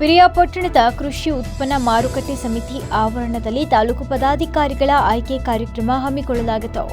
ಪಿರಿಯಾಪಟ್ಟಣದ ಕೃಷಿ ಉತ್ಪನ್ನ ಮಾರುಕಟ್ಟೆ ಸಮಿತಿ ಆವರಣದಲ್ಲಿ ತಾಲೂಕು ಪದಾಧಿಕಾರಿಗಳ ಆಯ್ಕೆ ಕಾರ್ಯಕ್ರಮ ಹಮ್ಮಿಕೊಳ್ಳಲಾಗಿತ್ತು.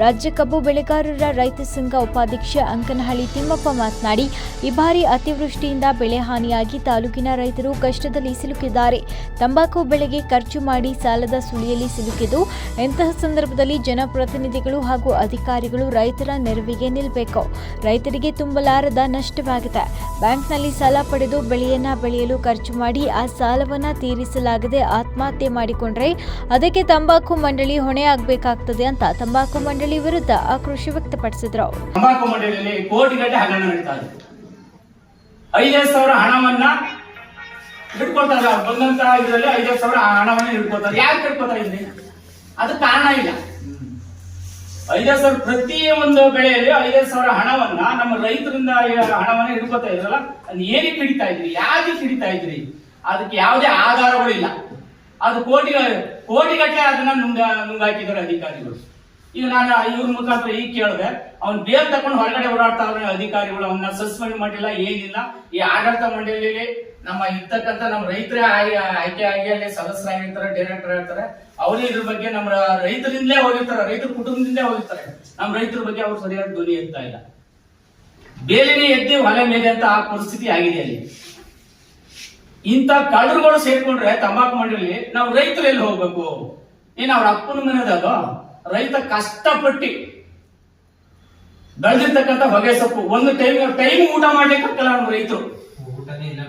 ರಾಜ್ಯ ಕಬ್ಬು ಬೆಳೆಗಾರರ ರೈತ ಸಂಘ ಉಪಾಧ್ಯಕ್ಷ ಅಂಕನಹಳ್ಳಿ ತಿಮ್ಮಪ್ಪ ಮಾತನಾಡಿ, ಈ ಬಾರಿ ಅತಿವೃಷ್ಟಿಯಿಂದ ಬೆಳೆ ಹಾನಿಯಾಗಿ ತಾಲೂಕಿನ ರೈತರು ಕಷ್ಟದಲ್ಲಿ ಸಿಲುಕಿದ್ದಾರೆ. ತಂಬಾಕು ಬೆಳೆಗೆ ಖರ್ಚು ಮಾಡಿ ಸಾಲದ ಸುಳಿಯಲ್ಲಿ ಸಿಲುಕಿದ್ದು, ಇಂತಹ ಸಂದರ್ಭದಲ್ಲಿ ಜನಪ್ರತಿನಿಧಿಗಳು ಹಾಗೂ ಅಧಿಕಾರಿಗಳು ರೈತರ ನೆರವಿಗೆ ನಿಲ್ಲಬೇಕು ರೈತರಿಗೆ ತುಂಬಲಾರದ ನಷ್ಟವಾಗಿದೆ. ಬ್ಯಾಂಕ್ನಲ್ಲಿ ಸಾಲ ಪಡೆದು ಬೆಳೆಯನ್ನ ಬೆಳೆಯಲು ಮಾಡಿ ಆ ಸಾಲವನ್ನ ತೀರಿಸಲಾಗದೆ ಆತ್ಮಹತ್ಯೆ ಮಾಡಿಕೊಂಡ್ರೆ ಅದಕ್ಕೆ ತಂಬಾಕು ಮಂಡಳಿ ಹೊಣೆ ಆಗಬೇಕಾಗ್ತದೆ ಅಂತ ತಂಬಾಕು ಮಂಡಳಿ ವಿರುದ್ಧ ಆಕ್ರೋಶ ವ್ಯಕ್ತಪಡಿಸಿದ್ರು. ತಂಬಾಕು ಮಂಡಳಿಯಲ್ಲಿ ಕೋಟಿಗಟ್ಟಲೆ ಹಣ ನಡೀತಾ ಇದೆ. ಐದೈದು ಸಾವಿರ ಹಣವನ್ನ ಹಿಡ್ಕೊಳ್ತಾರೆ ಅವ್ರು ಬಂದಂತ ಇದರಲ್ಲಿ ಐದೈದು ಸಾವಿರ ಹಣವನ್ನ ಹಿಡ್ಕೊಳ್ತಾರೆ ಯಾಕೆ ಹಿಡ್ಕೊಳ್ತಾ ಇಲ್ಲಿ ಅದು ಕಾರಣ ಇಲ್ಲ. ಐದೈದು ಸಾವಿರ ಪ್ರತಿ ಒಂದು ಬೆಳೆಯಲ್ಲಿ ಐದ ಸಾವಿರ ಹಣವನ್ನ ನಮ್ಮ ರೈತರಿಂದ ಹಣವನ್ನ ಹಿಡ್ಕೊತಾ ಇದ್ರಲ್ಲ, ಅದ್ ಏನಕ್ಕೆ ಹಿಡಿತಾ ಇದ್ರಿ ಯಾಕೆ ಹಿಡಿತಾ ಇದ್ರಿ, ಅದಕ್ಕೆ ಯಾವುದೇ ಆಧಾರಗಳಿಲ್ಲ ಅದು ಕೋಟಿ, ಕೋಟಿಗಟ್ಟಲೆ ಅದನ್ನ ನುಂಗ, ನುಂಗಾಕಿದ್ದಾರೆ ಅಧಿಕಾರಿಗಳು. ಈಗ ನಾನು ಇವ್ರ ಮುಖಾಂತರ ಈಗ ಕೇಳಿದೆ, ಅವ್ನು ಬೇಲ್ ತಕೊಂಡು ಹೊರಗಡೆ ಓಡಾಡ್ತಾ ಅಧಿಕಾರಿಗಳು ಅವನ್ನ ಸಸ್ಪೆಂಡ್ ಮಾಡಿಲ್ಲ, ಏನಿಲ್ಲ. ಈ ಆಡಳಿತ ಮಂಡಳಿಯಲ್ಲಿ ನಮ್ಮ ಇರ್ತಕ್ಕಂಥ ನಮ್ಮ ರೈತರ ಆಯ್ಕೆ ಆಗಿ ಅಲ್ಲಿ ಸದಸ್ಯರಾಗಿರ್ತಾರೆ ಡೈರೆಕ್ಟರ್ ಇರ್ತಾರೆ ಅವರೇ ಇದ್ರ ಬಗ್ಗೆ ನಮ್ಮ ರೈತರಿಂದಲೇ ಹೋಗಿರ್ತಾರೆ, ರೈತರ ಕುಟುಂಬದಿಂದಲೇ ಹೋಗಿರ್ತಾರೆ. ನಮ್ಮ ರೈತರ ಬಗ್ಗೆ ಅವ್ರು ಸರಿಯಾದ ಧ್ವನಿ ಎತ್ತಾ ಇಲ್ಲ. ಬೇಲಿನೇ ಎದ್ದಿ ಹೊಲೆ ಮೇಲೆ ಅಂತ ಆ ಪರಿಸ್ಥಿತಿ ಆಗಿದೆ ಅಲ್ಲಿ. ಇಂಥ ಕಳ್ಳರುಗಳು ಸೇರ್ಕೊಂಡ್ರೆ ತಂಬಾಕು ಮಂಡಳಿ, ನಾವು ರೈತರು ಎಲ್ಲಿ ಹೋಗ್ಬೇಕು? ಏನ್ ಅವ್ರ ಅಪ್ಪನ ಮನೆದಾಗ ರೈತ ಕಷ್ಟಪಟ್ಟು ಬೆಳೆದಿರ್ತಕ್ಕಂಥ ಹೊಗೆ ಸೊಪ್ಪು ಒಂದು ಟೈಮ್ ಟೈಮ್ ಊಟ ಮಾಡ್ಲಿಕ್ಕೆ ನಮ್ಮ ರೈತರು. ಊಟನೇ ಇಲ್ಲ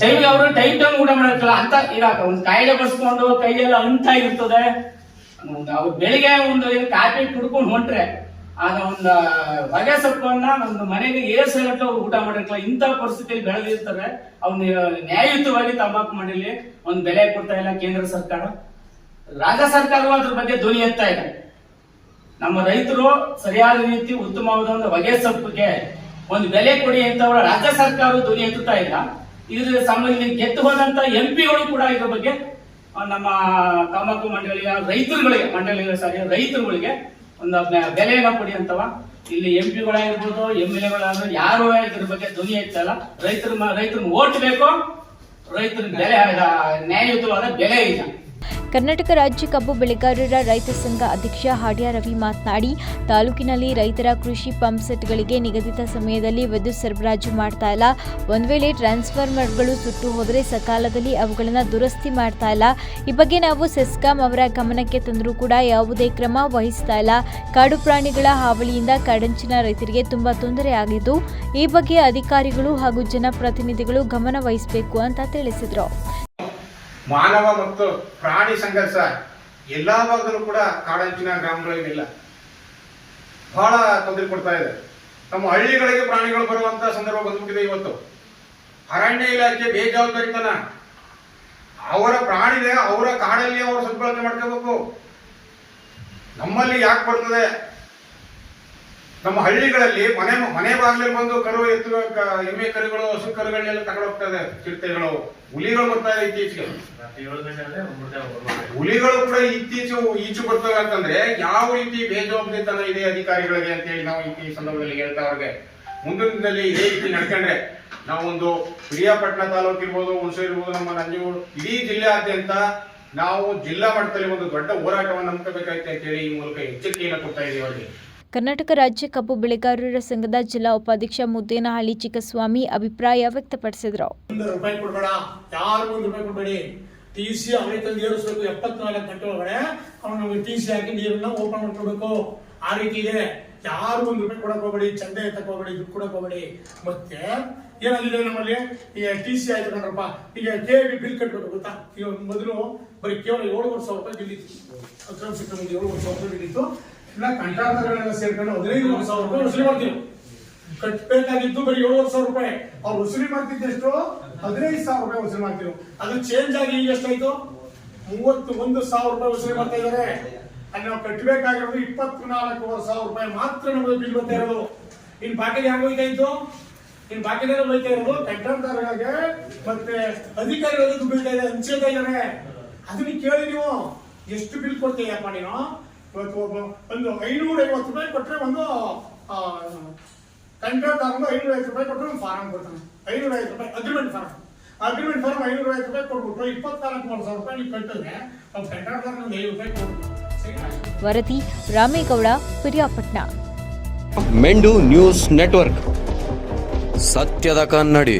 ಬಿಡಿ ಅವರು ಟೈಮ್ ಟೈಮ್ ಊಟ ಮಾಡಕ್ಕಲ್ಲ ಅಂತ ಇರಾಕ ಒಂದು ಕಾಯಿಲೆ ಬಸ್ಕೊಂಡು ಕೈಯೆಲ್ಲ ಅಂತ ಒಂದು ಅವ್ರು ಬೆಳಿಗ್ಗೆ ಒಂದು ಏನು ಕಾಫಿ ಕುಡ್ಕೊಂಡು ಹೊಂಟ್ರೆ, ಆಗ ಒಂದು ಬಗೆ ಸೊಪ್ಪನ್ನ ಒಂದು ಮನೆಗೆ ಏರ್ಸಗಟ್ಟ ಅವ್ರು ಊಟ ಮಾಡಿರ್ತಾರೆ. ಇಂಥ ಪರಿಸ್ಥಿತಿಯಲ್ಲಿ ಬೆಳೆದಿರ್ತಾರೆ ಅವ್ನ ನ್ಯಾಯಯುತವಾಗಿ ತಂಬಾಕು ಮಂಡಳಿ ಒಂದು ಬೆಲೆ ಕೊಡ್ತಾ ಇಲ್ಲ ಕೇಂದ್ರ ಸರ್ಕಾರ. ರಾಜ್ಯ ಸರ್ಕಾರವೂ ಅದ್ರ ಬಗ್ಗೆ ಧ್ವನಿ ಎತ್ತಾ ಇದೆ. ನಮ್ಮ ರೈತರು ಸರಿಯಾದ ರೀತಿ ಉತ್ತಮವಾದ ಒಂದು ಬಗೆ ಸೊಪ್ಪಿಗೆ ಒಂದು ಬೆಲೆ ಕೊಡಿ ಅಂತ ರಾಜ್ಯ ಸರ್ಕಾರ ಧ್ವನಿ ಎತ್ತುತ್ತಾ ಇಲ್ಲ. ಇದ್ರ ಸಂಬಂಧ ಗೆದ್ದು ಹೋದಂತ ಎಂ ಪಿಗಳು ಕೂಡ ಇದ್ರ ಬಗ್ಗೆ ನಮ್ಮ ತಂಬಾಕು ಮಂಡಳಿಯ ರೈತರುಗಳಿಗೆ ಮಂಡಳಿಗಳ ಸಾರಿ ರೈತರುಗಳಿಗೆ ಒಂದು ಬೆಲೆಯನ್ನ ಕೊಡಿ ಅಂತವ. ಇಲ್ಲಿ ಎಂ ಪಿಗಳಾಗಿರ್ಬೋದು ಎಂ ಎಲ್ ಎಗಳಾದ್ರು ಯಾರು ಇದ್ರ ಬಗ್ಗೆ ಧ್ವನಿ ಎತ್ತಲ್ಲ ರೈತರ ರೈತರನ್ನ ಓಟ್ ಬೇಕು ರೈತರ ಬೆಲೆ ನ್ಯಾಯಯುತವಾದ ಬೆಲೆ ಇಲ್ಲ. ಕರ್ನಾಟಕ ರಾಜ್ಯ ಕಬ್ಬು ಬೆಳೆಗಾರರ ರೈತ ಸಂಘ ಅಧ್ಯಕ್ಷ ಹಾಡ್ಯ ರವಿ ಮಾತನಾಡಿ, ತಾಲೂಕಿನಲ್ಲಿ ರೈತರ ಕೃಷಿ ಪಂಪ್ ಸೆಟ್ಗಳಿಗೆ ನಿಗದಿತ ಸಮಯದಲ್ಲಿ ವಿದ್ಯುತ್ ಸರಬರಾಜು ಮಾಡ್ತಾ ಇಲ್ಲ. ಒಂದು ವೇಳೆ ಟ್ರಾನ್ಸ್ಫಾರ್ಮರ್ಗಳು ಸುಟ್ಟು ಹೋದರೆ ಸಕಾಲದಲ್ಲಿ ಅವುಗಳನ್ನು ದುರಸ್ತಿ ಮಾಡ್ತಾ ಇಲ್ಲ. ಈ ಬಗ್ಗೆ ನಾವು ಸೆಸ್ಕಾಂ ಅವರ ಗಮನಕ್ಕೆ ತಂದರೂ ಕೂಡ ಯಾವುದೇ ಕ್ರಮ ವಹಿಸ್ತಾ ಇಲ್ಲ. ಕಾಡು ಪ್ರಾಣಿಗಳ ಹಾವಳಿಯಿಂದ ಕಾಡಂಚಿನ ರೈತರಿಗೆ ತುಂಬಾ ತೊಂದರೆ ಆಗಿದ್ದು, ಈ ಬಗ್ಗೆ ಅಧಿಕಾರಿಗಳು ಹಾಗೂ ಜನಪ್ರತಿನಿಧಿಗಳು ಗಮನ ವಹಿಸಬೇಕು ಅಂತ ತಿಳಿಸಿದರು. ಮಾನವ ಮತ್ತು ಪ್ರಾಣಿ ಸಂಘರ್ಷ ಭಾಗದಲ್ಲೂ ಕೂಡ ಕಾಡಂಚಿನ ಗ್ರಾಮಗಳಿಗಿಲ್ಲ ಬಹಳ ತೊಂದರೆ ಕೊಡ್ತಾ ಇದೆ. ನಮ್ಮ ಹಳ್ಳಿಗಳಿಗೆ ಪ್ರಾಣಿಗಳು ಬರುವಂತ ಸಂದರ್ಭ ಬಂದ್ಬಿಟ್ಟಿದೆ ಇವತ್ತು. ಅರಣ್ಯ ಇಲಾಖೆ ಬೇಜವಾಬ್ದಾರಿತನ. ಅವರ ಪ್ರಾಣಿದೆ ಅವರ ಕಾಡಲ್ಲಿ ಅವರು ಸದ್ಬಳಕೆ ಮಾಡ್ಕೋಬೇಕು. ನಮ್ಮಲ್ಲಿ ಯಾಕೆ ಬರ್ತದೆ? ನಮ್ಮ ಹಳ್ಳಿಗಳಲ್ಲಿ ಮನೆ ಮನೆ ಬಾಗಿಲಲ್ಲಿ ಬಂದು ಕರು ಎತ್ತು ಎಮ್ಮೆ ಕರುಗಳು ಹಸು ಕರುಗಳನ್ನೆಲ್ಲ ತಗೊಂಡೋಗ್ತಾ ಇದೆ ಚಿರತೆಗಳು ಹುಲಿಗಳು ಬರ್ತಾ ಇದೆ ಇತ್ತೀಚೆಗೆ. ಹುಲಿಗಳು ಕೂಡ ಇತ್ತೀಚೆ ಈಚು ಬರ್ತವೆ ಅಂತಂದ್ರೆ ಯಾವ ರೀತಿ ಬೇಜವಾಬ್ದಾರಿತನ ಇದೆ ಅಧಿಕಾರಿಗಳಿಗೆ ಅಂತ ಹೇಳಿ ನಾವು ಈ ಸಂದರ್ಭದಲ್ಲಿ ಹೇಳ್ತಾ ಅವ್ರಿಗೆ. ಮುಂದಿನ ದಿನದಲ್ಲಿ ಇದೇ ರೀತಿ ನಡ್ಕೊಂಡ್ರೆ ನಾವೊಂದು ಪ್ರಿಯಾಪಟ್ಟಣ ತಾಲೂಕು ಇರ್ಬೋದು ಹುಣಸೂರು ಇರ್ಬೋದು ನಮ್ಮ ನಂಜನಗೂಡು ಇಡೀ ಜಿಲ್ಲೆಯಾದ್ಯಂತ ನಾವು ಜಿಲ್ಲಾ ಮಟ್ಟದಲ್ಲಿ ಒಂದು ದೊಡ್ಡ ಹೋರಾಟವನ್ನು ನಂಬಬೇಕಾಯ್ತು ಅಂತ ಹೇಳಿ ಈ ಮೂಲಕ ಎಚ್ಚರಿಕೆಯನ್ನು ಕೊಡ್ತಾ ಇದೀವಿ ಅವರಿಗೆ. ಕರ್ನಾಟಕ ರಾಜ್ಯ ಕಬ್ಬು ಬೆಳೆಗಾರರ ಸಂಘದ ಜಿಲ್ಲಾ ಉಪಾಧ್ಯಕ್ಷ ಮುದ್ದೇನಹಳ್ಳಿ ಚಿಕ್ಕಸ್ವಾಮಿ ಅಭಿಪ್ರಾಯ ವ್ಯಕ್ತಪಡಿಸಿದರು. ಟಿ ಸಿ ಅವರೇ ತಂದು ಏರಿಸಬೇಕು ಎಪ್ಪತ್ನಾಲ್ಕು ಗಂಟೆ ಒಳಗಡೆ ಅವ್ನು ನಮಗೆ ಟಿ ಸಿ ಹಾಕಿ ನೀರನ್ನ ಓಪನ್ ಮಾಡ್ಕೊಡ್ಬೇಕು. ಆ ರೀತಿ ಇದೆ. ಯಾರು ಒಂದು ರೂಪಾಯಿ ಕೊಡಕ್ ಹೋಗ್ಬೇಡಿ, ಚಂದ ಎತ್ತಕ್ ಹೋಗ್ಬೇಡಿ, ದುಡ್ಡು ಕೊಡಕ್ ಹೋಗ್ಬೇಡಿ. ಮತ್ತೆ ಏನಾಗಿದೆ ನಮ್ಮಲ್ಲಿ? ಈ ಟಿ ಸಿ ಆಯ್ತು ಕಣ್ರಪ್ಪ. ಈಗ ಕೆ ಬಿ ಬಿಲ್ ಕಟ್ಬೇಕು ಗೊತ್ತಾ? ಈಗ ಮೊದಲು ಬರೀ ಕೇವಲ ಏಳುವರೆ ಸಾವಿರ ರೂಪಾಯಿ ಬಿಲ್ ಇತ್ತು. ಹತ್ರ ಸಿಕ್ಕ ಮುಂದೆ ಏಳುವರೆ ರೂಪಾಯಿ ಬಿಲ್ ಇತ್ತು. ಇಲ್ಲ ಕಂಟಾರ್ಥಗಳೆಲ್ಲ ಸೇರ್ಕೊಂಡು ಹದಿನೈದು ಸಾವಿರ ರೂಪಾಯಿ ವಸೂಲಿ ಮಾಡ್ತೀವಿ. ಕಟ್ಟಬೇಕಾಗಿದ್ದು ಬರೀ ಏಳುವರೆ ಸಾವಿರ ರೂಪಾಯಿ. ಅವ್ರು ವಸೂಲಿ ಮಾಡ್ತಿದ್ದೆಷ್ಟು ಹದಿನೈದು ಸಾವಿರ ರೂಪಾಯಿ ವಸೂಲಿ ಮಾಡ್ತೀವಿ. ಅದು ಚೇಂಜ್ ಆಗಿ ಈಗ ಎಷ್ಟಾಯ್ತು? ಮೂವತ್ತು ಒಂದು ಸಾವಿರ ರೂಪಾಯಿ ವಸೂಲಿ ಮಾಡ್ತಾ ಇದಾರೆ ಅಲ್ಲಿ ನಾವು ಕಟ್ಟಬೇಕಾಗಿರೋದು ಇಪ್ಪತ್ನಾಲ್ಕೂವರೆ ಸಾವಿರ ರೂಪಾಯಿ ಮಾತ್ರ ನಮಗೆ ಬಿಲ್ ಬರ್ತಾ ಇರೋದು. ಇನ್ ಬಾಕಿ ಹೆಂಗ್ ಹೋಯ್ತಾ ಇತ್ತು? ಇನ್ ಬಾಕಿ ಹೋಯ್ತಾ ಇರೋದು? ಕಂಟ್ರಾಕ್ಟರ್ಗಳಿಗೆ ಮತ್ತೆ ಅಧಿಕಾರಿಗಳಿಗೆ ದುಡ್ಡು ಬೀಳ್ತಾ ಇದೆ ಹಂಚ್ತಾ ಇದ್ದಾರೆ. ಅದನ್ನ ಕೇಳಿ ನೀವು. ಎಷ್ಟು ಬಿಲ್ ಕೊಡ್ತೀಯಪ್ಪ ನೀನು? ಇವತ್ತು ಒಬ್ಬ ಒಂದು ಐನೂರ ಐವತ್ತು ರೂಪಾಯಿ ಕೊಟ್ಟರೆ ಒಂದು ಕಂಟ್ರಾಕ್ಟ್ ಐನೂರ ಐವತ್ತು ರೂಪಾಯಿ ಕೊಟ್ಟರೆ ಒಂದು ಫಾರಂ ಕೊಡ್ತಾನೆ. ಐನೂರ ಐವತ್ತು ರೂಪಾಯಿ ಅಗ್ರಿಮೆಂಟ್ ಫಾರಂ. ಅಗ್ರಿಮೆಂಟ್ ಫಾರ್ಮ್ ಐನೂರ ಐವತ್ತು ರೂಪಾಯಿ ಕೊಟ್ಬಿಟ್ರು ಇಪ್ಪತ್ನಾಲ್ಕು ಮೂರು ಸಾವಿರ ರೂಪಾಯಿ ನೀವು ಕಟ್ಟಿದ್ರೆ ಅವ್ರು ಕಂಟ್ರಾಕ್ಟರ್ ಒಂದು ಐದು ರೂಪಾಯಿ ಕೊಡ್ಬೇಕು ವರದಿ ರಾಮೇಗೌಡ ಪಿರಿಯಾಪಟ್ನ ಮೆಂಡು ನ್ಯೂಸ್ ನೆಟ್ವರ್ಕ್. ಸತ್ಯದ ಕನ್ನಡಿ.